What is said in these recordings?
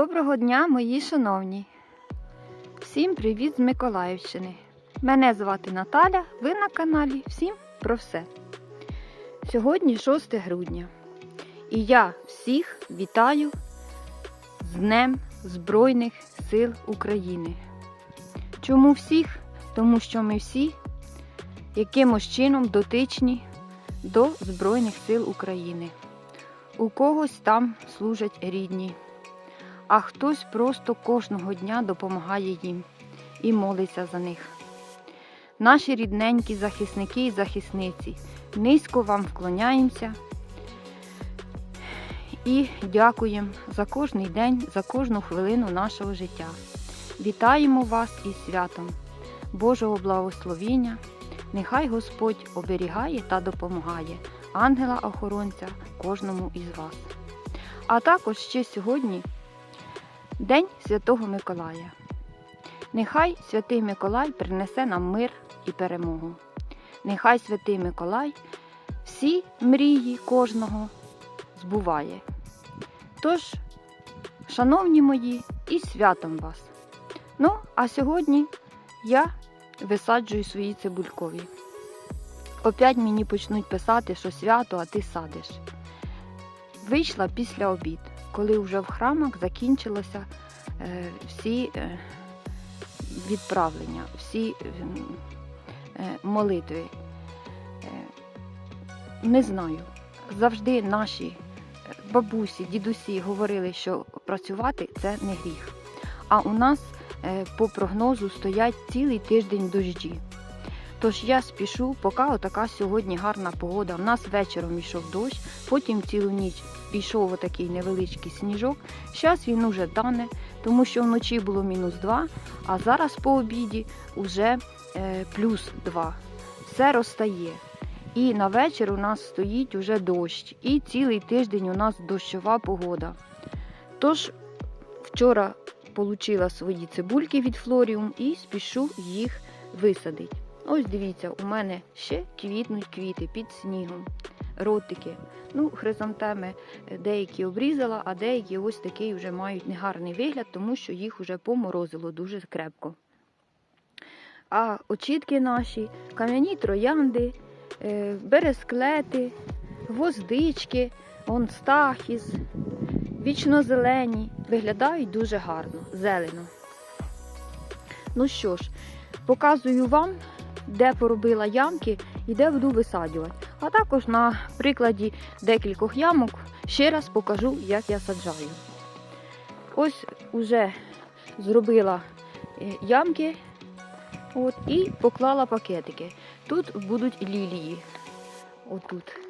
Доброго дня, мої шановні! Всім привіт з Миколаївщини! Мене звати Наталя, ви на каналі Всім про все. Сьогодні 6 грудня. І я всіх вітаю з Днем Збройних сил України. Чому всіх? Тому що ми всі якимось чином дотичні до Збройних сил України. У когось там служать рідні а хтось просто кожного дня допомагає їм і молиться за них. Наші рідненькі захисники і захисниці, низько вам вклоняємося і дякуємо за кожний день, за кожну хвилину нашого життя. Вітаємо вас із святом, Божого благословіння. Нехай Господь оберігає та допомагає ангела-охоронця кожному із вас. А також ще сьогодні День Святого Миколая. Нехай Святий Миколай принесе нам мир і перемогу. Нехай Святий Миколай всі мрії кожного збуває. Тож, шановні мої, і святом вас. Ну, а сьогодні я висаджую свої цибулькові. Опять мені почнуть писати, що свято, а ти садиш. Вийшла після обід коли вже в храмах закінчилося е, всі е, відправлення, всі е, молитви. Не знаю. Завжди наші бабусі, дідусі говорили, що працювати це не гріх. А у нас по прогнозу стоять цілий тиждень дощі. Тож я спішу, поки отака сьогодні гарна погода. У нас вечором йшов дощ, потім цілу ніч пішов отакий невеличкий сніжок. Зараз він уже дане, тому що вночі було мінус 2, а зараз по обіді вже е, плюс 2. Все розтає. І на вечір у нас стоїть уже дощ. І цілий тиждень у нас дощова погода. Тож, вчора отримала свої цибульки від флоріум і спішу їх висадити. Ось дивіться, у мене ще квітнуть квіти під снігом, ротики. Ну, хризантеми деякі обрізала, а деякі ось такий вже мають негарний вигляд, тому що їх вже поморозило дуже крепко. А очітки наші, кам'яні троянди, е, бересклети, гвоздички, он стахіс, вічно-зелені, виглядають дуже гарно, зелено. Ну що ж, показую вам де поробила ямки і де буду висаджувати. А також на прикладі декількох ямок ще раз покажу, як я саджаю. Ось уже зробила е, ямки от, і поклала пакетики. Тут будуть лілії. Отут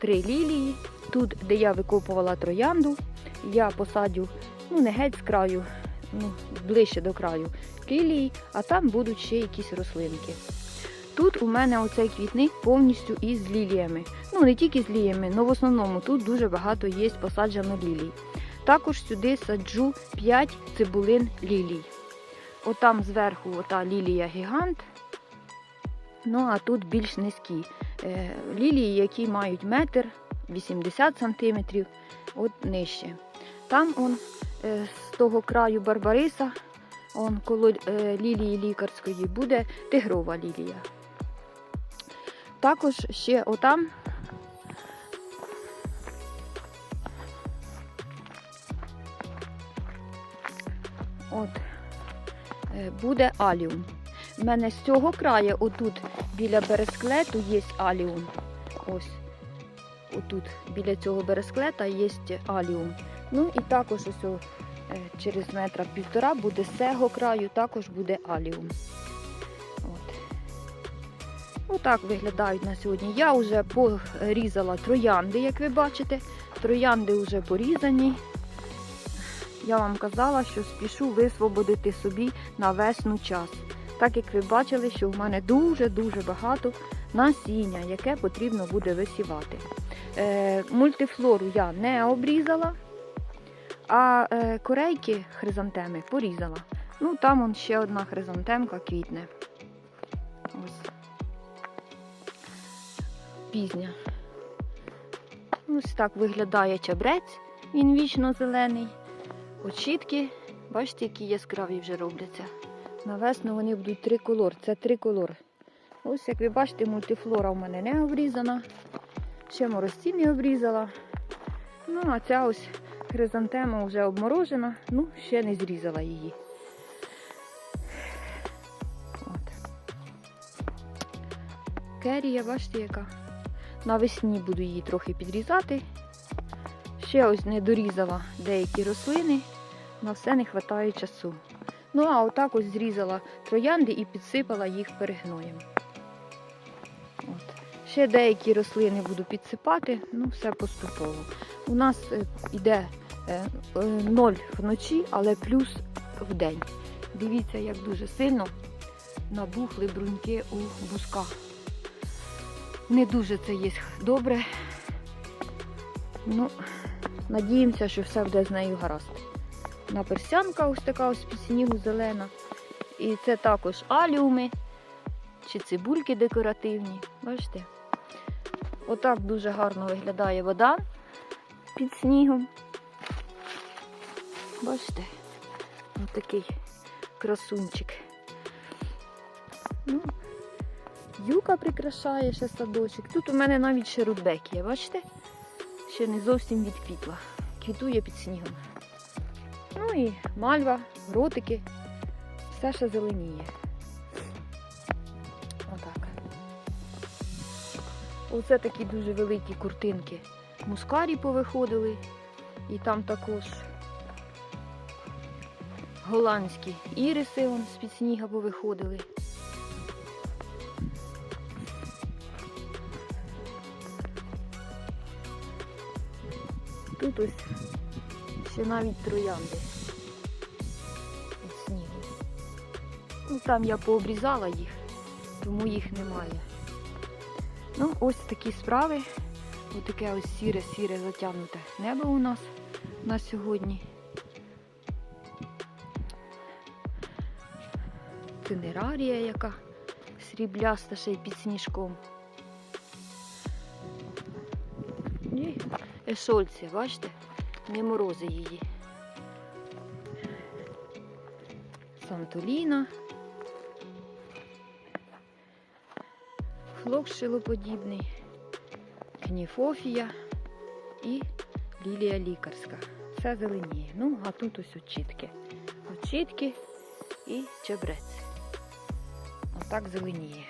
три лілії. Тут, де я викопувала троянду, я посадю, ну не геть з краю, ну, ближче до краю лілії, а там будуть ще якісь рослинки. Тут у мене оцей квітник повністю із ліліями. Ну, не тільки з ліліями, але в основному тут дуже багато є посаджено лілій. Також сюди саджу 5 цибулин лілій. Отам зверху ота лілія гігант. Ну, а тут більш низькі. Е, лілії, які мають метр 80 см, от нижче. Там он е, з того краю Барбариса, он коло е, лілії лікарської, буде тигрова лілія. Також ще отам от е, буде аліум. У мене з цього краю, отут біля бересклету є аліум. Ось, отут біля цього бересклета є аліум. Ну і також ось е, через метра півтора буде з цього краю, також буде аліум. Отак виглядають на сьогодні. Я вже порізала троянди, як ви бачите. Троянди вже порізані. Я вам казала, що спішу висвободити собі на весну час. Так як ви бачили, що в мене дуже-дуже багато насіння, яке потрібно буде висівати. Е, Мультифлору я не обрізала, а е, корейки хризантеми порізала. Ну, там он ще одна хризантемка квітне. Пізня. Ось так виглядає чабрець, він вічно зелений. очітки. Бачите, які яскраві вже робляться. На весну вони будуть триколор. Це триколор. Ось, як ви бачите, мультифлора в мене не обрізана. Ще морозцімі обрізала. Ну, а ця ось хризантема вже обморожена, ну, ще не зрізала її. От. Керія, бачите, яка. Навесні буду її трохи підрізати. Ще ось не дорізала деякі рослини, на все не вистачає часу. Ну, а отак ось зрізала троянди і підсипала їх перегноєм. От. Ще деякі рослини буду підсипати, ну все поступово. У нас е, йде е, е, ноль вночі, але плюс в день. Дивіться, як дуже сильно набухли бруньки у бусках. Не дуже це є добре. Ну, надіємося, що все буде з нею гаразд. Наперсянка ось така ось під снігу зелена. І це також аліуми чи цибульки декоративні. Бачите? Отак дуже гарно виглядає вода під снігом. Бачите? Ось такий красунчик. Ну, юка прикрашає ще садочок. Тут у мене навіть ще рудбекія, бачите? Ще не зовсім відквітла. Квітує під снігом. Ну і мальва, ротики, все ще зеленіє. Отак. Оце такі дуже великі куртинки. Мускарі повиходили. І там також голландські іриси вон з-під сніга повиходили. Тут ось ще навіть троянди від снігу. Ну, там я пообрізала їх, тому їх немає. Ну, ось такі справи. Ось таке ось сіре-сіре затягнуте небо у нас на сьогодні. Тенерарія, яка срібляста ще й під сніжком. Ешольція, бачите? Не морози її. Сантоліна. Флок шилоподібний, кніфофія і лілія лікарська. Все зеленіє. Ну, а тут ось очітки. Очітки і чебрець. Отак зеленіє.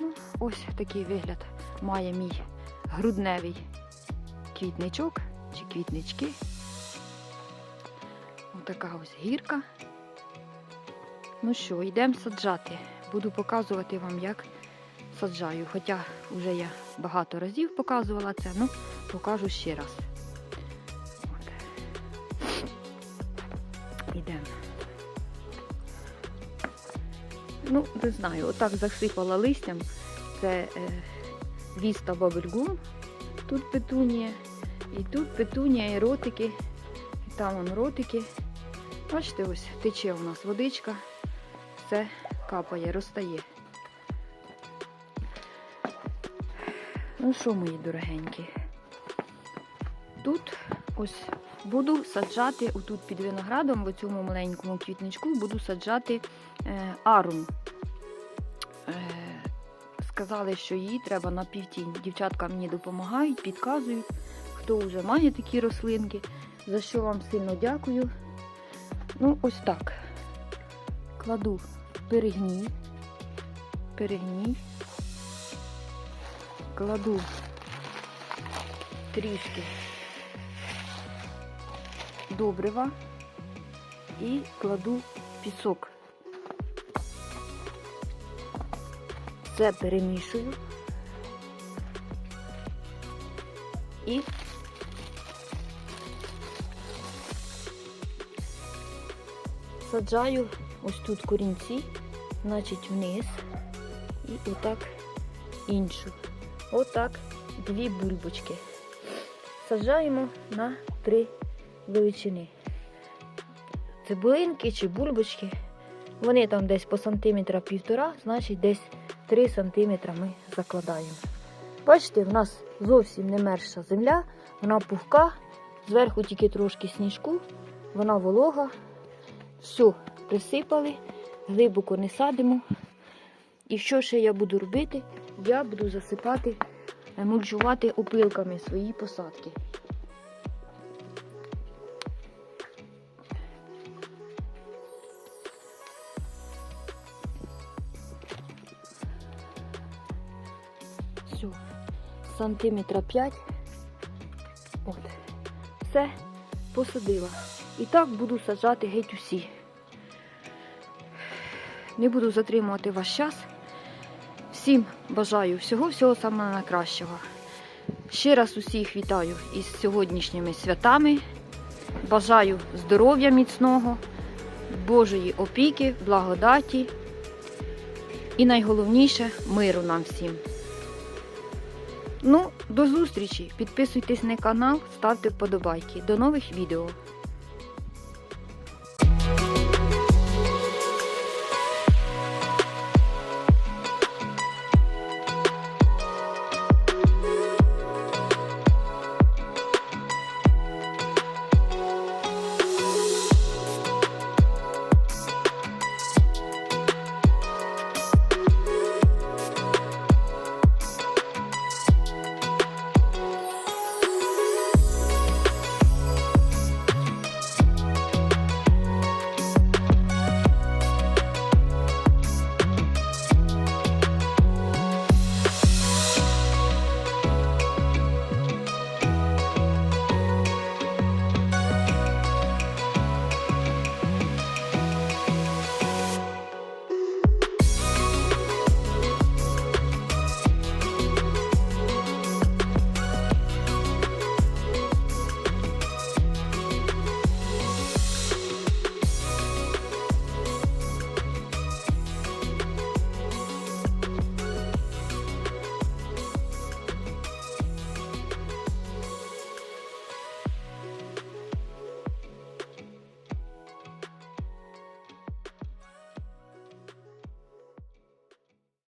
Ну, ось такий вигляд має мій грудневий квітничок чи квітнички. Отака ось гірка. Ну що, йдемо саджати. Буду показувати вам, як саджаю. Хоча вже я багато разів показувала це, ну покажу ще раз. Йдемо. Ну, не знаю, отак засипала листям. Це е, віста бабельгум. Тут петунія. І тут петунія і ротики. І там вон ротики. Бачите, ось тече у нас водичка. Все капає, розтає. Ну що, мої дорогенькі? Тут ось буду саджати, отут під виноградом, в цьому маленькому квітничку, буду саджати е, арум. Сказали, що її треба на півтінь. Дівчатка мені допомагають, підказують, хто вже має такі рослинки, за що вам сильно дякую. Ну, ось так. Кладу перегній, перегній, кладу трішки добрива і кладу пісок. Все перемішую і саджаю ось тут корінці, значить вниз і отак іншу. Отак дві бульбочки. Саджаємо на три величини. Цибулинки чи бульбочки. Вони там десь по сантиметра півтора, значить десь 3 сантиметра ми закладаємо. Бачите, в нас зовсім не мерша земля, вона пухка Зверху тільки трошки сніжку, вона волога. Все, присипали, глибоко не садимо. І що ще я буду робити? Я буду засипати, мульчувати опилками свої посадки. Сантиметра 5. От. Все посадила. І так буду саджати геть усі. Не буду затримувати ваш час. Всім бажаю всього-всього самого найкращого. Ще раз усіх вітаю із сьогоднішніми святами. Бажаю здоров'я міцного, Божої опіки, благодаті і найголовніше миру нам всім. Ну, до зустрічі! Підписуйтесь на канал, ставте вподобайки. До нових відео.